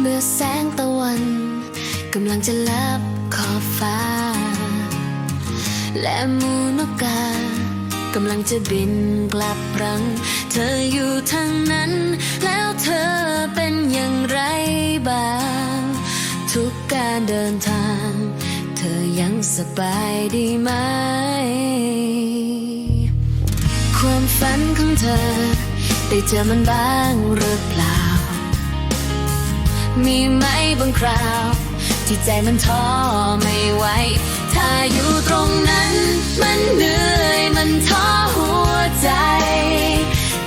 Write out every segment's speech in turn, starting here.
เมื่อแสงตะวันกำลังจะลับขอบฟ้า และมูนกกากำลังจะบินกลับรัง เธออยู่ทางนั้น แล้วเธอเป็นอย่างไรบ้าง ทุกการเดินทาง เธอยังสบายดีไหม ความฝันของเธอ ได้เจอมันบ้างหรือเปล่า มีไหมบางคราว ที่ใจมันท้อไม่ไหว ถ้าอยู่ตรงนั้น มันเหนื่อยมันท้อหัวใจ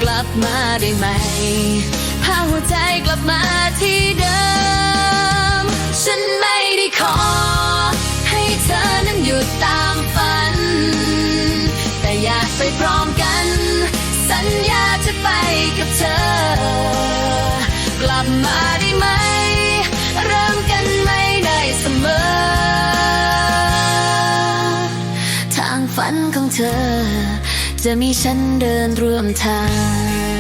กลับมาได้ไหม พาหัวใจกลับมาที่เดิม ฉันไม่ได้ขอ ให้เธอนั้นหยุดตามฝัน แต่อยากไปพร้อมกัน สัญญาจะไปกับเธอ กลับมาได้ไหม ฝันของเธอ จะมีฉันเดินร่วมทาง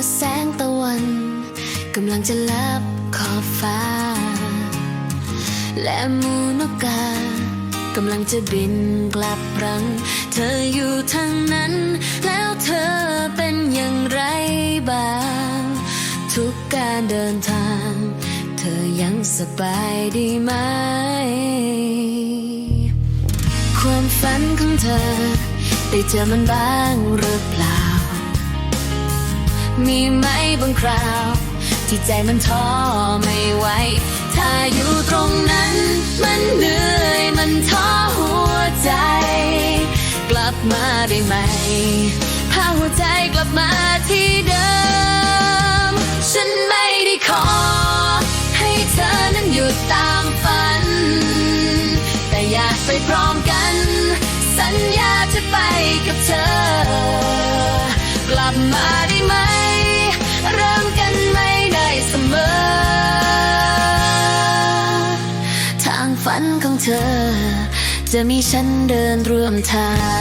อแสงตะวันกำลังจะลับขอบฟ้า และมูนกกากำลังจะบินกลับรัง เธออยู่ทางนั้น แล้วเธอเป็นอย่างไรบ้าง ทุกการเดินทาง เธอยังสบายดีไหม ความฝันของเธอ ได้เจอมันบ้างหรือเปล่า มีไหมบางคราว ที่ใจมันท้อไม่ไหว ถ้าอยู่ตรงนั้น มันเหนื่อยมันท้อหัวใจ กลับมาได้ไหม พาหัวใจกลับมาที่เดิม ฉันไม่ได้ขอ ให้เธอนั้นหยุดตามฝัน แต่อยากไปพร้อมกัน สัญญาจะไปกับเธอ ฝันของเธอ จะมีฉันเดินร่วมทาง